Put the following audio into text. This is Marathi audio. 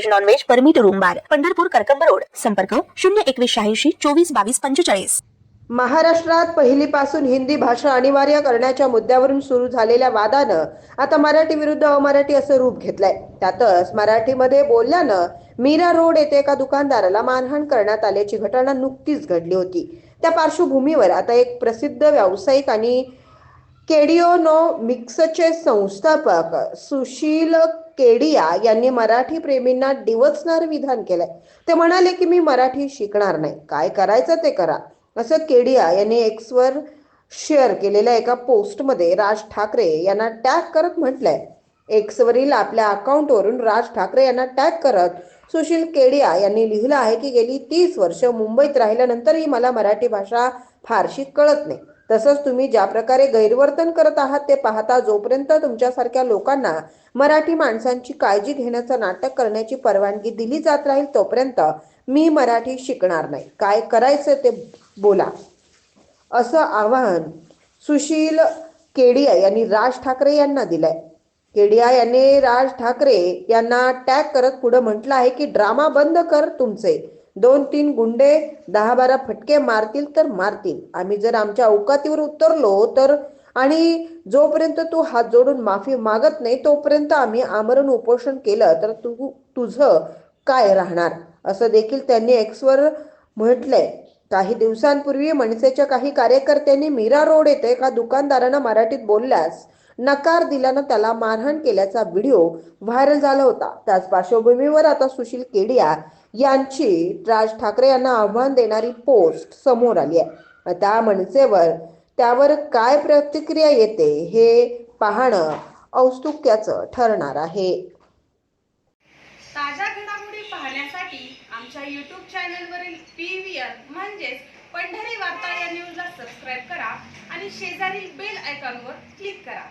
veg non veg permit room bar Pandharpur Karkamb road. संपर्क शून्य एकवीस शहाऐंशी चोवीस बावीस पंचेचाळीस. महाराष्ट्रात पहिलीपासून हिंदी भाषा अनिवार्य करण्याच्या मुद्द्यावरून सुरू झालेल्या वादानं आता मराठी विरुद्ध अमराठी असं रूप घेतलंय. त्यातच मराठीमध्ये बोलल्यानं मीरा रोड येथे एका दुकानदाराला मारहाण करण्यात आल्याची घटना नुकतीच घडली होती. त्या पार्श्वभूमीवर आता एक प्रसिद्ध व्यावसायिक आणि केडिओनो मिक्सचे संस्थापक सुशील केडिया यांनी मराठी प्रेमींना डिवचणारं विधान केलंय. ते म्हणाले की मी मराठी शिकणार नाही. काय करायचं ते करा. असं केडिया यांनी एक्सवर शेअर केलेल्या एका पोस्टमध्ये राज ठाकरे यांना टॅग करत म्हटलंय. एक्सवरील आपल्या अकाउंटवरून राज ठाकरे यांना टॅग करत सुशील केडिया यांनी लिहिलं आहे की गेली तीस वर्ष मुंबईत राहिल्यानंतरही मला मराठी भाषा फारशी कळत नाही. तसंच तुम्ही ज्या प्रकारे गैरवर्तन करत आहात ते पाहता जोपर्यंत तुमच्यासारख्या लोकांना मराठी माणसांची काळजी घेण्याचं नाटक करण्याची परवानगी दिली जात राहील तोपर्यंत मी मराठी शिकणार नाही. काय करायचं ते बोला. असं आवाहन सुशील केडिया यांनी राज ठाकरे यांना दिलंय. केडिया यांनी राज ठाकरे यांना टॅग करत पुढे म्हटलं आहे की ड्रामा बंद कर तुमचे. दोन तीन गुंडे दहा बारा फटके मारतील तर मारतील. आम्ही जर आमच्या अवकातीवर उतरलो तर आणि जोपर्यंत तू हात जोडून माफी मागत नाही तोपर्यंत आम्ही आमरण उपोषण केलं तर तू तुझं काय राहणार? असं देखील त्यांनी एक्सवर म्हटलंय. काही दिवसांपूर्वी मनसेच्या काही कार्यकर्त्यांनी मीरा रोड येथे एका दुकानदारांना मराठीत बोलल्यास नकार दिल्यानं त्याला मारहाण केल्याचा व्हिडिओ व्हायरल झाला होता. त्याच पार्श्वभूमीवर आता सुशील केडिया यांची राज ठाकरे यांना आव्हान देणारी पोस्ट समोर आली आहे. त्या मनसेवर त्यावर काय प्रतिक्रिया येते हे पाहणं औत्सुक्याचं ठरणार आहे. ताज्या घडामोडी पाहण्यासाठी आमच्या यूट्यूब चॅनलवरील पी व्ही आर म्हणजेच पंढरी वार्ता या न्यूजला सबस्क्राईब करा आणि शेजारील बेल आयकॉनवर क्लिक करा.